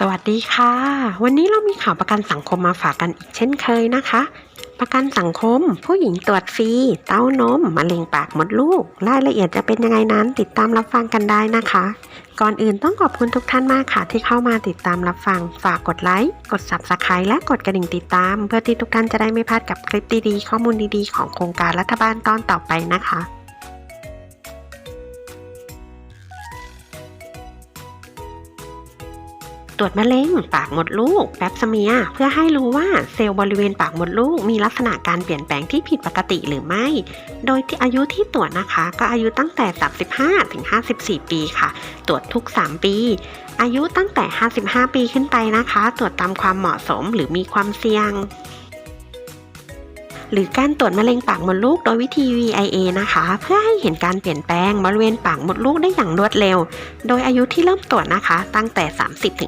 สวัสดีค่ะ วันนี้เรามีข่าวประกันสังคมมาฝากกันอีกเช่นเคยนะคะ ประกันสังคม ผู้หญิงตรวจฟรีเต้านมมะเร็งปากมดลูก รายละเอียดจะเป็นยังไงนั้น ติดตามรับฟังกันได้นะคะ ก่อนอื่นต้องขอบคุณทุกท่านมากค่ะ ที่เข้ามาติดตามรับฟัง ฝากกดไลค์กด subscribe และกดกระดิ่งติดตาม เพื่อที่ทุกท่านจะได้ไม่พลาดกับคลิปดีๆข้อมูลดีๆของโครงการรัฐบาลตอนต่อไปนะคะ ตรวจมะเร็งปากมดลูกแปบสเมีย เพื่อให้รู้ว่าเซลล์บริเวณปากมดลูกมีลักษณะการเปลี่ยนแปลงที่ผิดปกติหรือไม่ โดยที่อายุที่ตรวจนะคะ ก็อายุตั้งแต่ 35ถึง54 ปีค่ะ ตรวจทุก 3 ปี อายุตั้งแต่ 55 ปีขึ้นไปนะคะ ตรวจตามความเหมาะสมหรือมีความเสี่ยง หรือการตรวจมะเร็งปากมดลูกโดยวิธี VIA นะคะ เพื่อให้เห็นการเปลี่ยนแปลงบริเวณปากมดลูกได้อย่างรวดเร็ว โดยอายุที่เริ่มตรวจนะคะ ตั้งแต่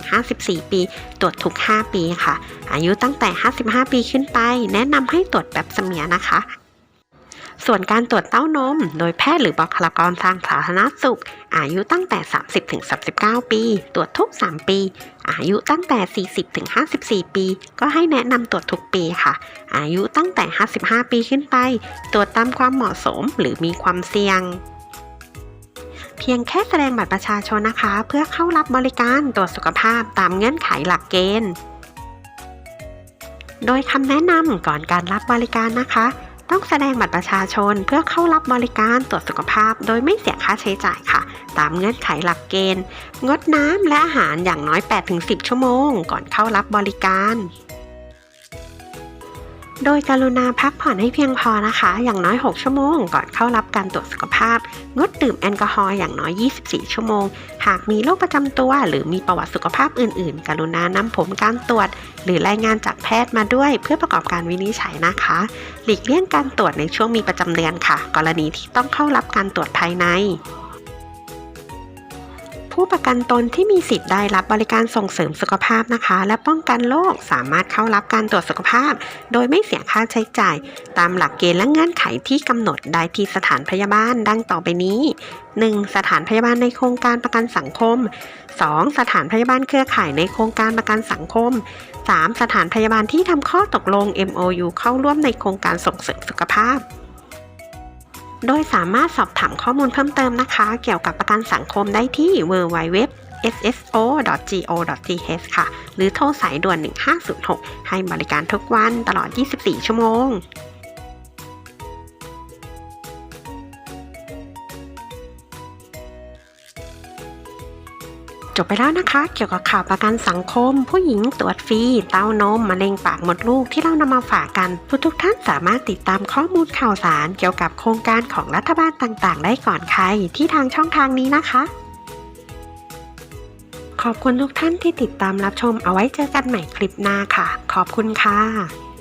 30-54 ปี ตรวจทุก 5 ปีค่ะ อายุตั้งแต่ 55 ปีขึ้นไป แนะนำให้ตรวจแบบเสมียนะคะ ส่วนการตรวจเต้านม โดยแพทย์หรือบุคลากรทางสาธารณสุข อายุตั้งแต่ 30-39 ปี ตรวจทุก 3 ปี อายุตั้งแต่ 40-54 ปี ก็ให้แนะนำตรวจทุกปีค่ะ อายุตั้งแต่ 55 ปีขึ้นไป ตรวจตามความเหมาะสมหรือมีความเสี่ยงเพียงแค่แสดงบัตรประชาชนนะคะ เพื่อเข้ารับบริการตรวจสุขภาพตามเงื่อนไขหลักเกณฑ์ โดยคำแนะนำก่อนการรับบริการนะคะ ต้องแสดงบัตรประชาชนเพื่อเข้ารับบริการตรวจสุขภาพ โดยไม่เสียค่าใช้จ่ายค่ะ ตามเงื่อนไขหลักเกณฑ์ งดน้ำและอาหารอย่างน้อย 8-10 ชั่วโมง ก่อนเข้ารับบริการ โดยกรุณาพักผ่อนให้เพียงพอนะคะ อย่างน้อย 6 ชั่วโมง ก่อนเข้ารับการตรวจสุขภาพ งดดื่มแอลกอฮอล์อย่างน้อย 24 ชั่วโมง หากมีโรคประจำตัว หรือมีประวัติสุขภาพอื่นๆ กรุณานำผลการตรวจ หรือรายงานจากแพทย์มาด้วย เพื่อประกอบการวินิจฉัยนะคะ หลีกเลี่ยงการตรวจในช่วงมีประจำเดือนค่ะ กรณีที่ต้องเข้ารับการตรวจภายใน ผู้ประกันตนที่มีสิทธิ์ได้รับบริการส่งเสริมสุขภาพนะคะ และป้องกันโรคสามารถเข้ารับการตรวจสุขภาพ โดยไม่เสียค่าใช้จ่าย ตามหลักเกณฑ์และเงื่อนไขที่กำหนดได้ที่สถานพยาบาลดังต่อไปนี้ 1. สถานพยาบาลในโครงการประกันสังคม 2. สถานพยาบาลเครือข่ายในโครงการประกันสังคม 3. สถานพยาบาลที่ทำข้อตกลง MOU เข้าร่วมในโครงการส่งเสริมสุขภาพ โดยสามารถสอบถามข้อมูลเพิ่มเติมนะคะ เกี่ยวกับประกันสังคมได้ที่ www sso.go.th ค่ะ หรือโทรสายด่วน 1506 ให้บริการทุกวันตลอด 24 ชั่วโมง จบไปแล้วนะคะ เกี่ยวกับข่าวประกันสังคม ผู้หญิงตรวจฟรีเต้านมมะเร็งปากมดลูกที่เรานำมาฝากกันทุกท่านสามารถติดตามข้อมูลข่าวสารเกี่ยวกับโครงการของรัฐบาลต่างๆ ได้ก่อนใครที่ทางช่องทางนี้นะคะ ขอบคุณทุกท่านที่ติดตามรับชมเอาไว้เจอกันใหม่คลิปหน้าค่ะ ขอบคุณค่ะ